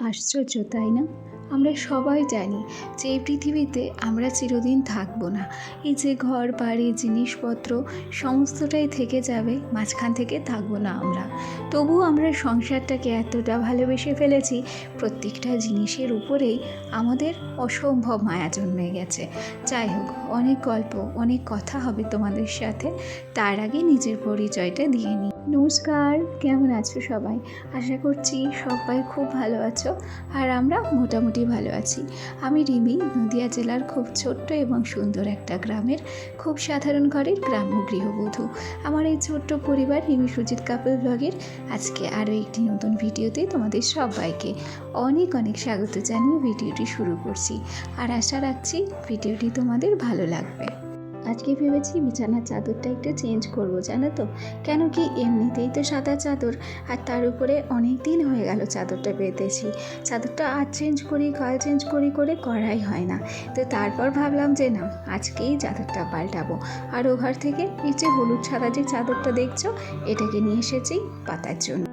আশ্চর্য, তাই না? আমরা সবাই জানি যে এই পৃথিবীতে আমরা চিরদিন থাকব না। এই যে ঘর, বাড়ি, জিনিসপত্র, সমস্তটাই থেকে যাবে, মাঝখান থেকে থাকব না আমরা। তবু আমরা সংসারটাকে এতটা ভালোবেসে ফেলেছি, প্রত্যেকটা জিনিসের উপরেই আমাদের অসম্ভব মায়া জন্মে গেছে। যাই হোক, অনেক গল্প, অনেক কথা হবে তোমাদের সাথে। তার আগে নিজের পরিচয়টা দিয়ে নিই। নমস্কার, কেমন আছো সবাই? আশা করছি সবাই খুব ভালো আছো আর আমরা মোটামুটি ভালো আছি। আমি রিমি, নদিয়া জেলার খুব ছোট্ট এবং সুন্দর একটা গ্রামের খুব সাধারণ ঘরের গ্রাম্য গৃহবধূ। আমার এই ছোট্ট পরিবার রিমি সুজিত কাপল ব্লগের আজকে আরও একটি নতুন ভিডিওতে তোমাদের সবাইকে অনেক অনেক স্বাগত জানিয়ে ভিডিওটি শুরু করছি। আর আশা রাখছি ভিডিওটি তোমাদের ভালো লাগবে। আজকে ভেবেছি বিছানার চাদরটা একটু চেঞ্জ করব, জানো তো? কেন কি এমনিতেই তো সাদা চাদর, আর তার উপরে অনেক দিন হয়ে গেল চাদরটা পেতেছি চাদরটা আজ চেঞ্জ করি কাল চেঞ্জ করি করে করাই হয় না। তো তারপর ভাবলাম যে না, আজকেই চাদরটা পাল্টাবো। আর ও ঘর থেকে এই যে হলুদ সাদা যে চাদরটা দেখছ, এটাকে নিয়ে এসেছি পাতার জন্য।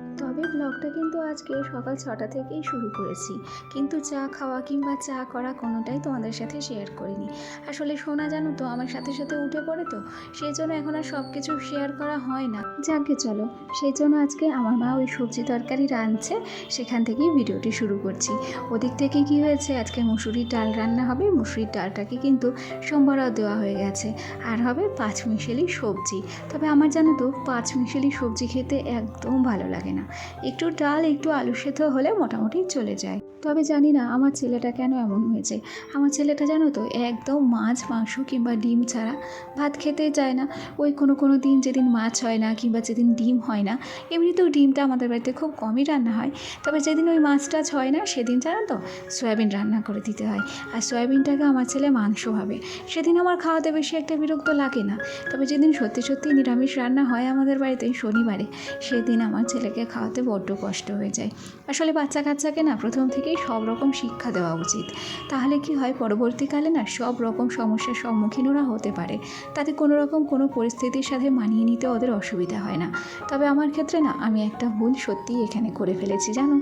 আজকে সকাল ছটা থেকেই শুরু করেছি। কিন্তু চা খাওয়া কিংবা চা করা কোনোটাই তোমাদের সাথে শেয়ার করিনি। আসলে শোনা জানো তো, আমার সাথে সাথে উঠে পড়ে তো সেই জন্য এখন আর সব কিছু শেয়ার করা হয় না। যাকে চলো সেই জন্য আজকে আমার মা ওই সবজি তরকারি রাঁধছে, সেখান থেকেই ভিডিওটি শুরু করছি। ওদিক থেকে কি হয়েছে? আজকে মুসুরির ডাল রান্না হবে, মুসুরির ডালটাকে কিন্তু সোমবারও দেওয়া হয়ে গেছে। আর হবে পাঁচ মিশেলি সবজি। তবে আমার জানো তো পাঁচ মিশেলি সবজি খেতে একদম ভালো লাগে না। একটু ডাল একটু আলু সেদ্ধ হলে মোটামুটি চলে যায়। তবে জানি না আমার ছেলেটা কেন এমন হয়েছে। আমার ছেলেটা জানো তো একদম মাছ, মাংস কিংবা ডিম ছাড়া ভাত খেতে চায় না। ওই কোনো কোনো দিন যেদিন মাছ হয় না কিংবা যেদিন ডিম হয় না, এমনিতেও ডিমটা আমাদের বাড়িতে খুব কমই রান্না হয়। তবে যেদিন ওই মাছ টাছ হয় না সেদিন জানো তো সয়াবিন রান্না করে দিতে হয়। আর সয়াবিনটাকে আমার ছেলে মাংস হবে। সেদিন আমার খাওয়াতে বেশি একটা বিরক্ত লাগে না। তবে যেদিন সত্যি সত্যি নিরামিষ রান্না হয় আমাদের বাড়িতে শনিবারে, সেদিন আমার ছেলেকে খাওয়াতে বড্ড কষ্ট হয়ে যায়। আসলে বাচ্চা কাচ্চাকে না প্রথম থেকেই সব রকম শিক্ষা দেওয়া উচিত। তাহলে কি হয়? পরবর্তীকালে না সব রকম সমস্যার সম্মুখীন ওরা হতে পারে। তাতে কোনো রকম কোনো পরিস্থিতির সাথে মানিয়ে নিতে ওদের অসুবিধা হয় না। তবে আমার ক্ষেত্রে না আমি একটা ভুল সত্যিই এখানে করে ফেলেছি, জানো?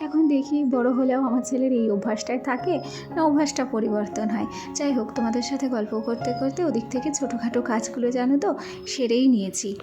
এখন দেখি বড় হলেও আমার ছেলের এই অভ্যাসটাই থাকে না অভ্যাসটা পরিবর্তন হয়। যাই হোক, তোমাদের সাথে গল্প করতে করতে ওদিক থেকে ছোটোখাটো কাজগুলো জানো তো? সেরেই নিয়েছি।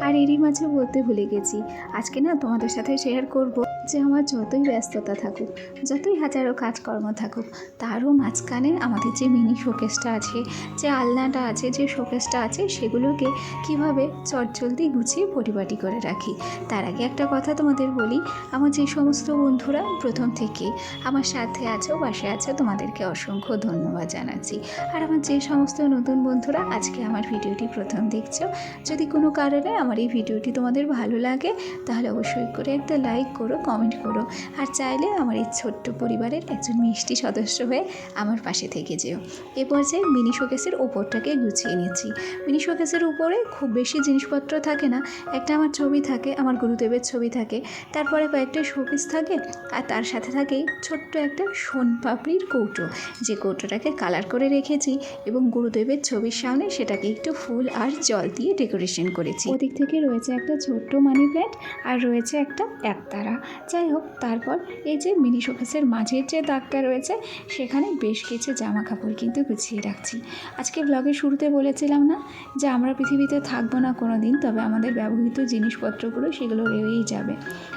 আর এরই মাঝে বলতে ভুলে গেছি। আজকে না তোমাদের সাথে শেয়ার করব। যে আমার যতই ব্যস্ততা থাকুক, যতই হাজারো কাজকর্ম থাকুক, তারও মাঝখানে আমাদের যে মিনি শোকেসটা আছে, যে আলনাটা আছে, যে শোকেসটা আছে, সেগুলোকে কীভাবে চটজলদি গুছিয়ে পরিপাটি করে রাখি। তার আগে একটা কথা তোমাদের বলি, আমার যে সমস্ত বন্ধুরা প্রথম থেকে, আমার সাথে আছো, পাশে আছো, তোমাদেরকে অসংখ্য ধন্যবাদ জানাচ্ছি। আর আমার যে সমস্ত নতুন বন্ধুরা আজকে আমার ভিডিওটি প্রথম দেখছ, যদি কোনো কারণে আমার এই ভিডিওটি তোমাদের ভালো লাগে, তাহলে অবশ্যই করে একটা লাইক করো কমেন্ট করো। আর চাইলে আমার এই ছোট্ট পরিবারের একজন মিষ্টি সদস্য হয়ে আমার পাশে থেকে যেও। এ পর্যায়ে মিনি শোকেসের ওপরটাকে গুছিয়ে নিচ্ছি। মিনি শোকেসের উপরে খুব বেশি জিনিসপত্র থাকে না। একটা আমার ছবি থাকে, আমার গুরুদেবের ছবি থাকে। তারপরে কয়েকটা শোপিস থাকে আর তার সাথে থাকে ছোট্ট একটা সোন পাপড়ির কৌটো। যে কৌটোটাকে কালার করে রেখেছি এবং গুরুদেবের ছবির সামনে সেটাকে একটু ফুল আর জল দিয়ে ডেকোরেশন করেছি। ওদিক থেকে রয়েছে একটা ছোট্ট মানি প্ল্যান্ট আর রয়েছে একটা একতারা। যাই হোক, তারপর এই যে মিনি শোকেসের মাঝের যে দাগটা রয়েছে, সেখানে বেশ কিছু জামা কাপড় কিন্তু গুছিয়ে রাখছি। আজকে ব্লগের শুরুতে বলেছিলাম না যে আমরা পৃথিবীতে থাকব না কোনো দিন তবে আমাদের ব্যবহৃত জিনিসপত্রগুলো সেগুলো রয়েই যাবে।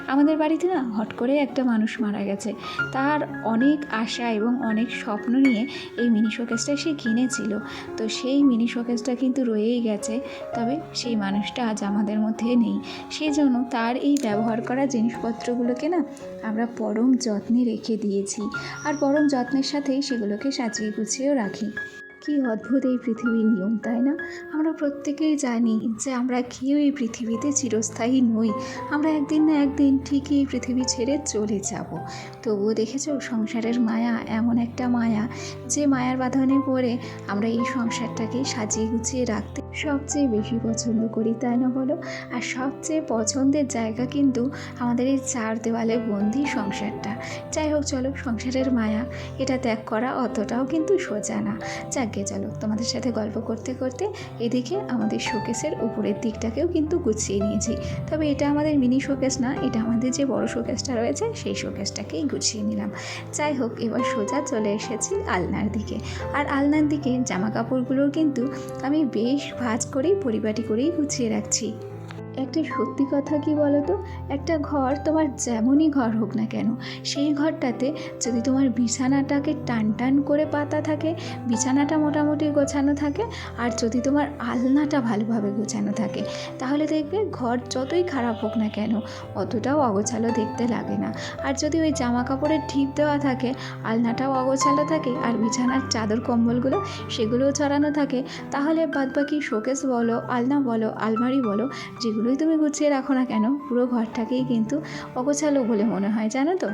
আমাদের বাড়িতে না হট করে একটা মানুষ মারা গেছে। তার অনেক আশা এবং অনেক স্বপ্ন নিয়ে এই মিনি শোকেসটা সে কিনেছিল। তো সেই মিনি শোকেসটা কিন্তু রয়েই গেছে, তবে সেই মানুষটা আজ আমাদের মধ্যে নেই। সেই জন্য তার এই ব্যবহার করা জিনিসপত্রগুলোকে না আমরা পরম যত্নে রেখে দিয়েছি। আর পরম যত্নের সাথেই সেগুলোকে সাজিয়ে গুছিয়েও রাখি। কি অদ্ভুত এই পৃথিবীর নিয়ম, তাই না? আমরা প্রত্যেকেই জানি যে আমরা কেউ এই পৃথিবীতে চিরস্থায়ী নই। আমরা একদিন না একদিন ঠিকই এই পৃথিবী ছেড়ে চলে যাব। তবুও দেখেছ, সংসারের মায়া এমন একটা মায়া, যে মায়ার বাঁধনে পড়ে আমরা এই সংসারটাকে সাজিয়ে গুছিয়ে রাখতে সবচেয়ে বেশি পছন্দ করি, তাই না বলো? আর সবচেয়ে পছন্দের জায়গা কিন্তু আমাদের এই চার দেওয়ালে বন্দি সংসারটা। যাই হোক, চলো, সংসারের মায়া, এটা ত্যাগ করা অতটাও কিন্তু সোজা না। যাকে চলো, তোমাদের সাথে গল্প করতে করতে এদিকে আমাদের শোকেসের উপরের দিকটাকেও কিন্তু গুছিয়ে নিয়েছি। তবে এটা আমাদের মিনি শোকেস না, এটা আমাদের যে বড় শোকেসটা রয়েছে, সেই শোকেসটাকেই গুছিয়ে নিলাম। যাই হোক, এবার সোজা চলে এসেছি আলনার দিকে। আর আলনার দিকে জামা কাপড়গুলোর কিন্তু আমি বেশ ভাঁজ করেই পরিপাটি করেই গুছিয়ে রাখছি। একটা সত্যি কথা কি বলো তো একটা ঘর তোমার যেমনই ঘর হোক না কেন, সেই ঘরটাতে যদি তোমার বিছানাটাকে টান টান করে পাতা থাকে, বিছানাটা মোটামুটি গোছানো থাকে, আর যদি তোমার আলনাটা ভালোভাবে গোছানো থাকে, তাহলে দেখবে ঘর যতই খারাপ হোক না কেন, অতটাও অগোছালো দেখতে লাগে না। আর যদি ওই জামা কাপড়ের ঢিপ দেওয়া থাকে, আলনাটাও অগোছালো থাকে, আর বিছানার চাদর কম্বলগুলো সেগুলোও ছড়ানো থাকে, তাহলে বাদবাকি শোকেস বলো, আলনা বলো, আলমারি বলো যেগুলোই তুমি গুছিয়ে রাখো না কেন? পুরো ঘরটাকেই কিন্তু অগোছালো বলে মনে হয়, জানো তো?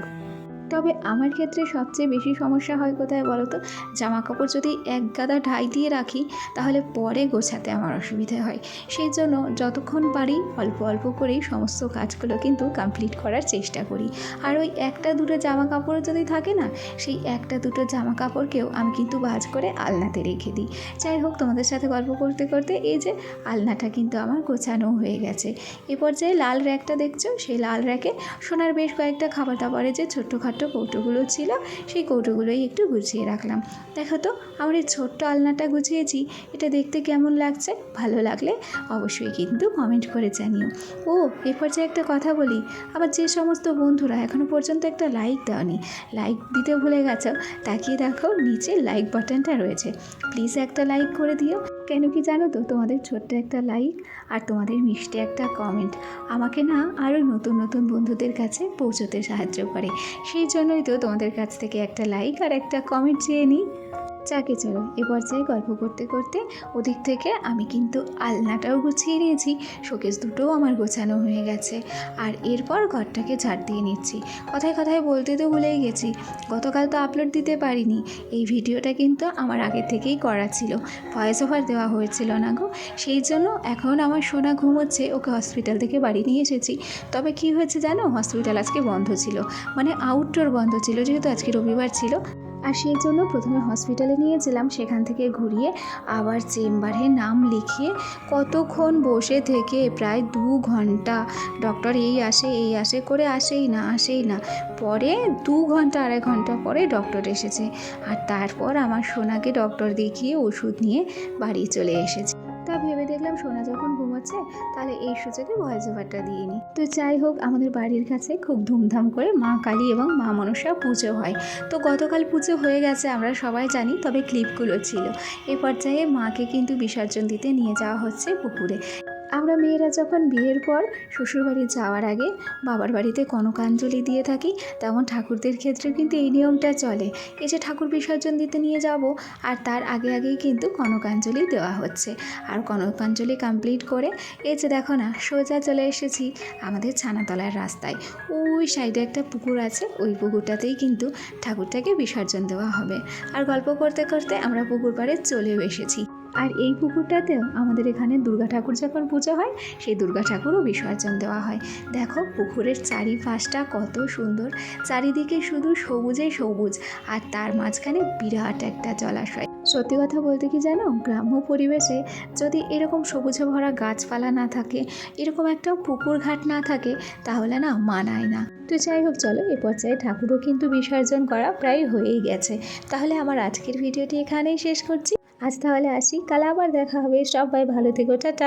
তবে আমার ক্ষেত্রে সবচেয়ে বেশি সমস্যা হয় কোথায় বলো তো? জামা কাপড় যদি এক গাদা ঢাই দিয়ে রাখি, তাহলে পরে গোছাতে আমার অসুবিধা হয়। সেই জন্য যতক্ষণ পারি অল্প অল্প করেই সমস্ত কাজগুলো কিন্তু কমপ্লিট করার চেষ্টা করি। আর ওই একটা দুটো জামা কাপড় যদি থাকে না, সেই একটা দুটো জামা কাপড়কেও আমি কিন্তু ভাজ করে আলনাতে রেখে দিই। যাই হোক, তোমাদের সাথে গল্প করতে করতে এই যে আলনাটা কিন্তু আমার গোছানো হয়ে গেছে। এ পর্যায়ে লাল র্যাকটা দেখছ? সেই লাল র্যাকে সোনার বেশ কয়েকটা খাবার দাবারের যে ছোট্টখাটো কৌটোগুলো ছিল, সেই কৌটোগুলোই একটু গুছিয়ে রাখলাম। দেখো তো, আমার এই ছোট্ট আলনাটা গুছিয়েছি, এটা দেখতে কেমন লাগছে? ভালো লাগলে অবশ্যই কিন্তু কমেন্ট করে জানিও। ও, এ পর্যায়ে একটা কথা বলি আবার যে সমস্ত বন্ধুরা এখনও পর্যন্ত একটা লাইক দেওনি লাইক দিতে ভুলে গেছো, তাকিয়ে দেখো নিচে লাইক বাটনটা রয়েছে। প্লিজ একটা লাইক করে দিও। কেন কি জানো তো, তোমাদের ছোট্ট একটা লাইক আর তোমাদের মিষ্টি একটা কমেন্ট আমাকে না আরও নতুন নতুন বন্ধুদের কাছে পৌঁছতে সাহায্য করে। সেই জন্যই তো তোমাদের কাছ থেকে একটা লাইক আর একটা কমেন্ট চেয়ে নিই। যাকে চলো এ পর্যায়ে গল্প করতে করতে। ওদিক থেকে আমি কিন্তু আলনাটাও গুছিয়ে নিয়েছি, শোকেস দুটোও আমার গোছানো হয়ে গেছে। আর এরপর ঘরটাকে ঝাড় দিয়ে নিচ্ছি। কথায় কথায় বলতে তো ভুলেই গেছি, গতকাল তো আপলোড দিতে পারিনি। এই ভিডিওটা কিন্তু আমার আগে থেকেই করা ছিল ভয়েস ওভার দেওয়া হয়েছিল না গো। সেই জন্য এখন আমার সোনা ঘুমোচ্ছে, ওকে হসপিটাল থেকে বাড়ি নিয়ে এসেছি। তবে কি হয়েছে জানো? হসপিটাল আজকে বন্ধ ছিল। মানে আউটডোর বন্ধ ছিল, যেহেতু আজকে রবিবার ছিল। আর সেই জন্য প্রথমে হসপিটালে নিয়েছিলাম সেখান থেকে ঘুরিয়ে আবার চেম্বারে নাম লিখিয়ে কতক্ষণ বসে থেকে প্রায় দু ঘণ্টা ডক্টর এই আসে এই আসে, করে আসেই না আসেই না। পরে দু ঘণ্টা, আড়াই ঘণ্টা পরে ডক্টর এসেছে। আর তারপর আমার সোনাকে ডক্টর দেখিয়ে ওষুধ নিয়ে বাড়ি চলে এসেছে। তা ভেবে দেখলাম সোনা যখন ঘুমোচ্ছে, তাহলে এই সুযোগে ভয়েস ওভারটা দিয়ে নিই তো যাই হোক, আমাদের বাড়ির কাছে খুব ধুমধাম করে মা কালী এবং মা মনসা পুজো হয়। তো গতকাল পুজো হয়ে গেছে, আমরা সবাই জানি, তবে ক্লিপগুলো ছিল। এ পর্যায়ে মাকে কিন্তু বিসর্জন দিতে নিয়ে যাওয়া হচ্ছে পুকুরে। আমরা মেয়েরা যখন বিয়ের পর শ্বশুরবাড়ি যাওয়ার আগে বাবার বাড়িতে কনকাঞ্জলি দিয়ে থাকি, তেমন ঠাকুরদের ক্ষেত্রে কিন্তু এই নিয়মটা চলে। এই যে ঠাকুর বিসর্জন দিতে নিয়ে যাব, আর তার আগে আগেই কিন্তু কনকাঞ্জলি দেওয়া হচ্ছে। আর কনকাঞ্জলি কমপ্লিট করে, এই যে দেখো না, সোজা চলে এসেছি আমাদের ছানাতলার রাস্তায়। ওই সাইডে একটা পুকুর আছে, ওই পুকুরটাতেই কিন্তু ঠাকুরটাকে বিসর্জন দেওয়া হবে। আর গল্প করতে করতে আমরা পুকুর পাড়ে চলেও এসেছি। আর এই পুকুরটাতেও আমাদের এখানে দুর্গা ঠাকুর যখন পুজো হয়, সেই দুর্গা ঠাকুরও বিসর্জন দেওয়া হয়। দেখো পুকুরের চারিপাশটা কত সুন্দর। চারিদিকে শুধু সবুজে সবুজ আর তার মাঝখানে বিরাট একটা জলাশয়। সত্যি কথা বলতে কি জানো? গ্রাম্য পরিবেশে যদি এরকম সবুজে ভরা গাছপালা না থাকে, এরকম একটা পুকুর ঘাট না থাকে, তাহলে না মানায় না। তো যাই হোক, চলো এ পর্যায়ে ঠাকুরও কিন্তু বিসর্জন করা প্রায় হয়েই গেছে। তাহলে আমার আজকের ভিডিওটি এখানেই শেষ করছি। আজ তাহলে আসি, কাল আবার দেখা হবে। সবাই ভালো থেকো, টাটা।